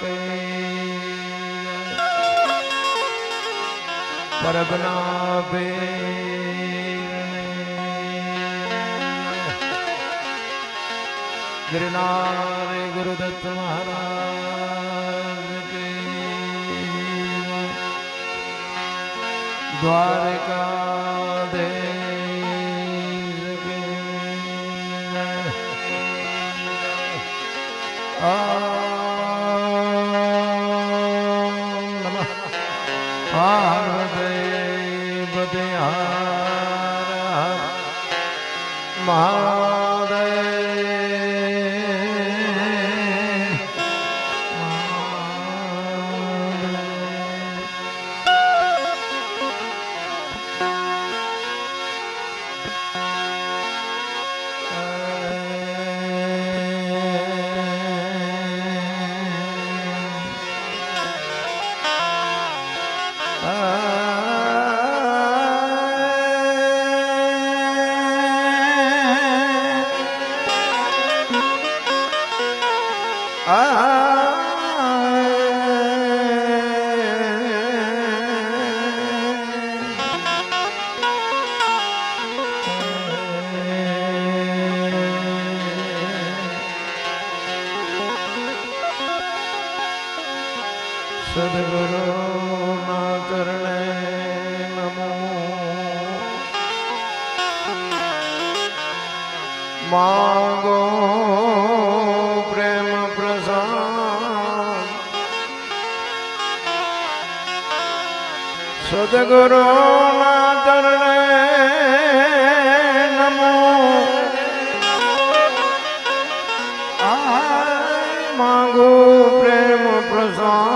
કે પરગના ગિરનાર ગુરુદત્ત મહારાજ દ્વારકા પાર્વતી સદગુરુ ના ચરણે નમો માંગો પ્રેમ પ્રસાદ સદગુરુ ના ચરણે નમો આય પ્રેમ પ્રસાદ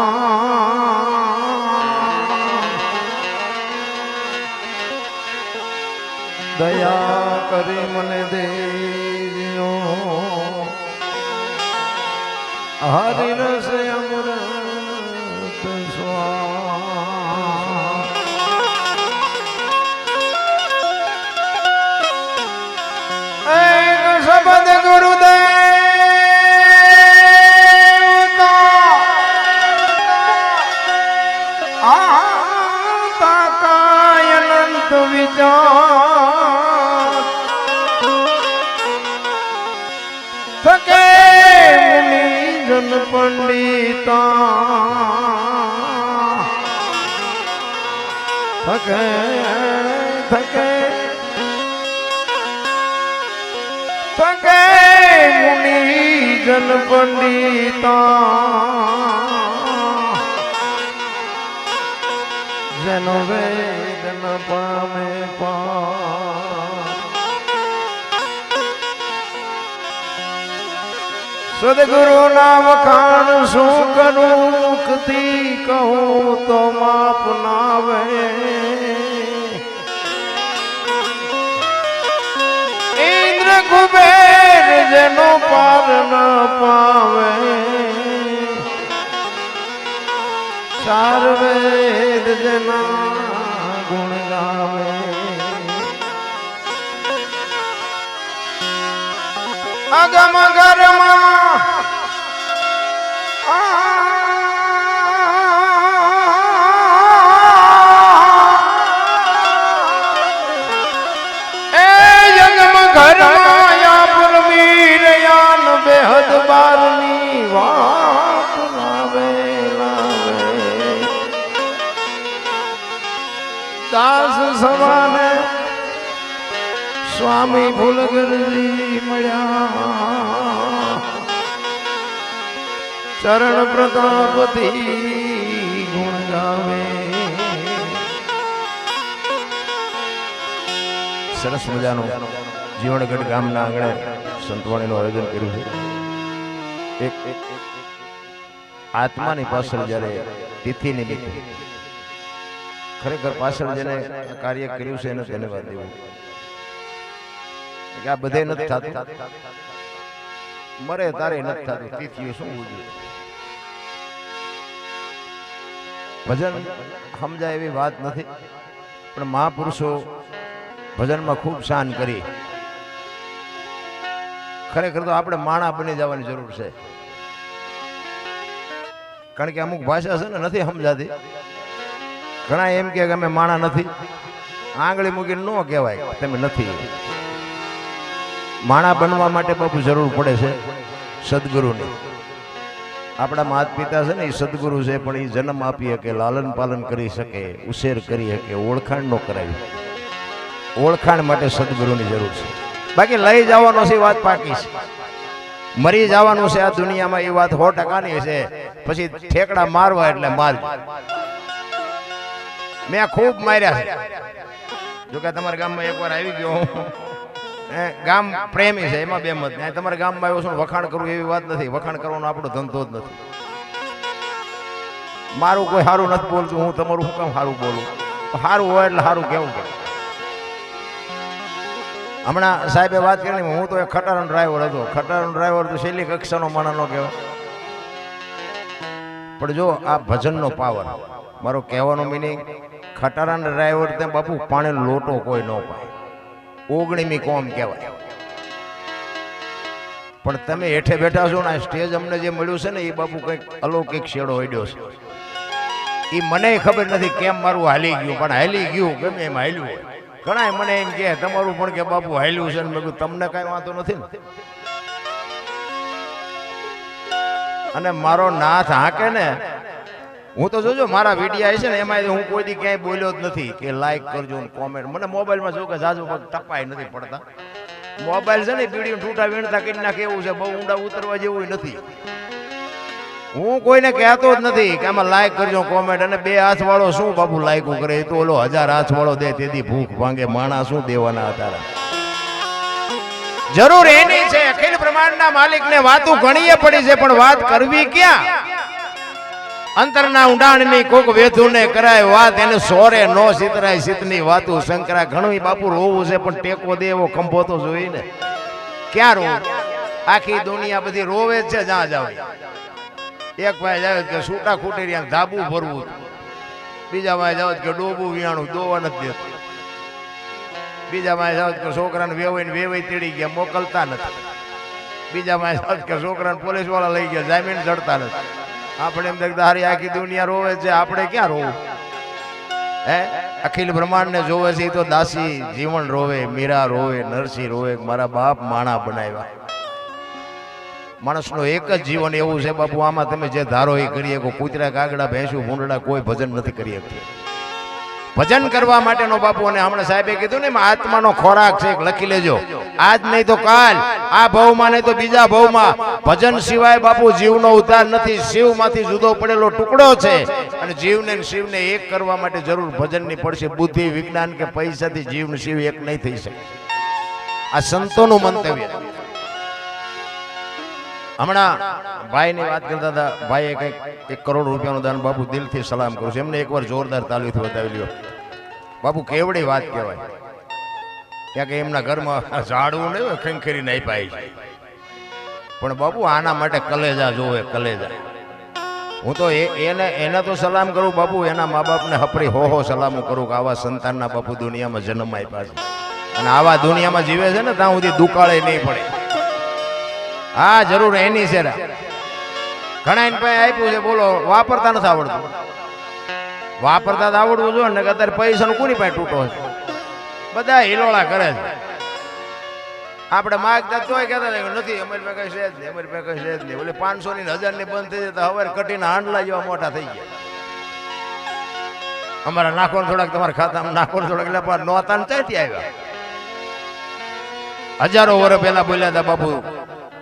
દયા કરી મને દેજો હરિ રસ અમૃત શબ્દ ગુરુદેવ આતા કાય વિચાર. મુનિજન પંડિતા થકે થકે થકે મુનિજન પંડિતા જેનો વેદન પામે પા સદગુરુ નામ ખાણ શું કરું મુક્તિ કહું તો માપ નાવે ઇન્દ્ર કુબેર જેનો પાર ન પાવે. ચાર વેદ જેના ગુણ ગાવે. અગમ ગરમાં. એ જગમ ઘરમાં યા પુરમીર યાન બેહદ બારની વાત લાવે લાવે. દાસ સમાને સ્વામી ફૂલગરજી મળ્યા. ચરણ પ્રતાપથી ગુણ ગાવે. સરસ મજાનું જીવણગઢ ગામના આંગણે સંતવાણીનું આયોજન કર્યું છે. એક એક આત્માની પાછળ જ્યારે તિથિ નિમિત્તે ખરેખર પાછળ જેને કાર્ય કર્યું છે એને ધન્યવાદ દેવો. કે આ બધે નથી થતું. મરે તારે નથી થતું. તિથિઓ શું ઉજવે ભજન સમજાય એવી વાત નથી. પણ મહાપુરુષો ભજનમાં ખૂબ શાન કરી. ખરેખર તો આપણે માણા બની જવાની જરૂર છે. કારણ કે અમુક ભાષા છે ને નથી સમજાતી. ઘણા એમ કે અમે માણા નથી. આંગળી મૂકીને ન કહેવાય તમે નથી. માણા બનવા માટે બાપુ જરૂર પડે છે સદગુરુની. આપણા માતા પિતા છે ને, એ સદગુરુ છે, પણ એ જન્મ આપી શકે, લાલન પાલન કરી શકે, ઉછેર કરી શકે, ઓળખાણ ન કરાવી ઓળખાણ માટે સદગુરુની જરૂર છે. બાકી લઈ જવાનો છે વાત પાકી છે. મરી જવાનું છે આ દુનિયામાં એ વાત સો ટકાની છે. પછી ઠેકડા મારવા એટલે માર. મેં ખૂબ માર્યા છે. જોકે તમારા ગામમાં એકવાર આવી ગયો હું. એ ગામ પ્રેમી છે, એમાં બે મત. નહીં તમારા ગામમાં આવ્યો છું વખાણ કરવું એવી વાત નથી. વખાણ કરવાનો આપણો ધંધો જ નથી. મારું કોઈ સારું નથી બોલતું, હું તમારું શું કામ સારું બોલું? સારું હોય એટલે સારું કેવું પડે? હમણાં સાહેબે વાત કરી હું તો એક ખટારાનો ડ્રાઈવર હતો. ખટારાનો ડ્રાઈવર તો છેલ્લી કક્ષાનો માણસ નો કહેવાય. પણ જો આ ભજનનો પાવર મારો કહેવાનો મિનિંગ ખટારાના ડ્રાઈવર ત્યાં બાપુ પાણી લોટો કોઈ ન પાય ઓગણીમી કોમ કહેવાય. પણ તમે હેઠે બેઠા છો ને આ સ્ટેજ અમને જે મળ્યું છે ને, એ બાપુ કંઈક અલૌકિક શેડો હડ્યો છે. એ મને ખબર નથી કેમ મારું હાલી ગયું, પણ હાલી ગયું ગમે એમ હાલ્યું ઘણા મને એમ કે તમારું પણ કે બાપુ હાલ્યું છે ને? કીધું, તમને કાંઈ વાંધો નથી ને. અને મારો નાથ હાકે ને હું તો જોજો, મારા વીડિયો છે ને એમાં હું કોઈ દી ક્યાંય બોલ્યો જ નથી કે લાઈક કરજો કોમેન્ટ મને મોબાઈલમાં જો કે જાજુ ટપાય નથી પડતા. મોબાઈલ છે ને બીડીઓ ટૂટા વીણતા કરી નાખે એવું છે, બહુ ઊંડા ઉતરવા જેવું નથી. હું કોઈને કહેતો જ નથી કે આમાં લાઈક કરજો કોમેન્ટ અને બે હાથ વાળો શું બાપુ લાઈક કરે? એ તો ઓલો હજાર હાથ વાળો દે તેથી ભૂખ ભાંગે, માણા શું દેવાના હતા જરૂર એની છે, અખિલ બ્રહ્માંડના માલિકને વાતો ઘણીએ પડી છે, પણ વાત કરવી ક્યાં? અંતરના ઊંડાણની કોક વેધુને કરાય વાત, એને સોરે નો સિતરાય, સિતની વાતું શંકરા ઘણું બાપુ રોવું છે, પણ ટેકો દે એવો ખંભો તો જોઈ ને ક્યાં રોવું આખી દુનિયા બધી રોવે છે જ્યાં જાવ એક ભાઈ જાવ કે છૂટા ખૂટી રહ્યા ધાબુ ભરવું બીજા ભાઈ જાવ કે ડોબું વિયાણું દોવા નથી દેતું. બીજા ભાઈ જાવ કે છોકરાને વેવાઈને વેવાઈ તેડી ગયા, મોકલતા નથી. બીજા ભાઈ જાવ કે છોકરાને પોલીસવાળા લઈ ગયા, જામીન ચડતા નથી. આપણે એમ હારી આખી દુનિયા રોવે છે, આપણે ક્યાં રોવું? હે? અખિલ બ્રહ્માંડ ને જોવે છે તો દાસી જીવન રોવે, મીરા રોવે, નરસિંહ રોવે મારા બાપ માણા બનાવ્યા. માણસનું એક જ જીવન એવું છે, બાપુ, આમાં તમે જે ધારો એ કરી શકો કૂતરા, કાગડા, ભેંસું, ભૂંડડા કોઈ ભજન નથી કરી શકતી. ભજન કરવા માટેનો બાપુ અને હમણાં સાહેબે કીધું ને આત્માનો ખોરાક છે લખી લેજો. આજ નહીં તો કાલ, આ ભવમાં નહીં તો બીજા ભવમાં. ભજન સિવાય બાપુ જીવનો ઉદ્ધાર નથી, શિવમાંથી જુદો પડેલો ટુકડો છે. અને જીવને શિવને એક કરવા માટે જરૂર ભજનની પડશે. બુદ્ધિ, વિજ્ઞાન કે પૈસાથી જીવ શિવ એક નહીં થઈ શકે. આ સંતોનું મંતવ્ય. હમણાં ભાઈની વાત કરતા હતા, ભાઈએ કંઈક એક કરોડ રૂપિયાનું દાન બાપુ દિલથી સલામ કરું છું. એમને એકવાર જોરદાર તાલીથી બતાવી લ્યો. બાપુ કેવડી વાત કહેવાય. ત્યાં કે એમના ઘરમાં ઝાડવું નહીં હોય ખંખેરી નહીં પાઈ છે. પણ બાપુ આના માટે કલેજા જોવે, કલેજા. હું તો એને એને તો સલામ કરું બાપુ, એના મા બાપને હપરી હો હો સલામું કરું કે આવા સંતાનના બાપુ દુનિયામાં જન્મ આપ્યા છે. અને આવા દુનિયામાં જીવે છે ને, ત્યાં સુધી દુકાળે નહીં પડે. હા, જરૂર, એની છે ઘણા એને પાસે આપ્યું છે, બોલો, વાપરતા નથી આવડતું. વાપરતા તો આવડવું જોઈએ ને અત્યારે પૈસાનું કોની પાસે તૂટો છે બધા હિલોળા કરે છે. આપણે માગતા તોય કહેતા હતા નથી, અમારી પાસે કઈ છે જ નહીં, અમારી પાસે કઈ છે જ નહીં. ઓલી પાંચસો ની હજારની બંધ થઈ જતા હવે કટીને હાંડલા જેવા મોટા થઈ ગયા. અમારા નાખો ને થોડાક તમારા ખાતામાં નાખો ને થોડાક એટલે નોતા ને ક્યાંથી આવ્યા. હજારો વર્ષ પહેલા બોલ્યા હતા બાપુ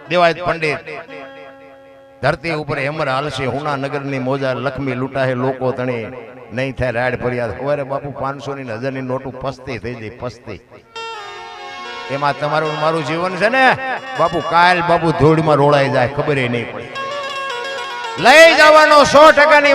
દેવાયત પંડિત, ધરતી ઉપર હેમર હાલશે હુના નગરની મોજા લક્ષ્મી લૂંટાહે લોકો તણી, નહીં થાય રાડ ફરિયાદ. હવે બાપુ પાંચસો ની હજારની નોટું પસ્તી થઈ જાય, પસ્તી. એમાં તમારું મારું જીવન છે ને, બાપુ કાલ બાપુ ધૂળમાં રોળાઈ જાય, ખબર નહીં પડે. લઈ જવાનો સો ટકાની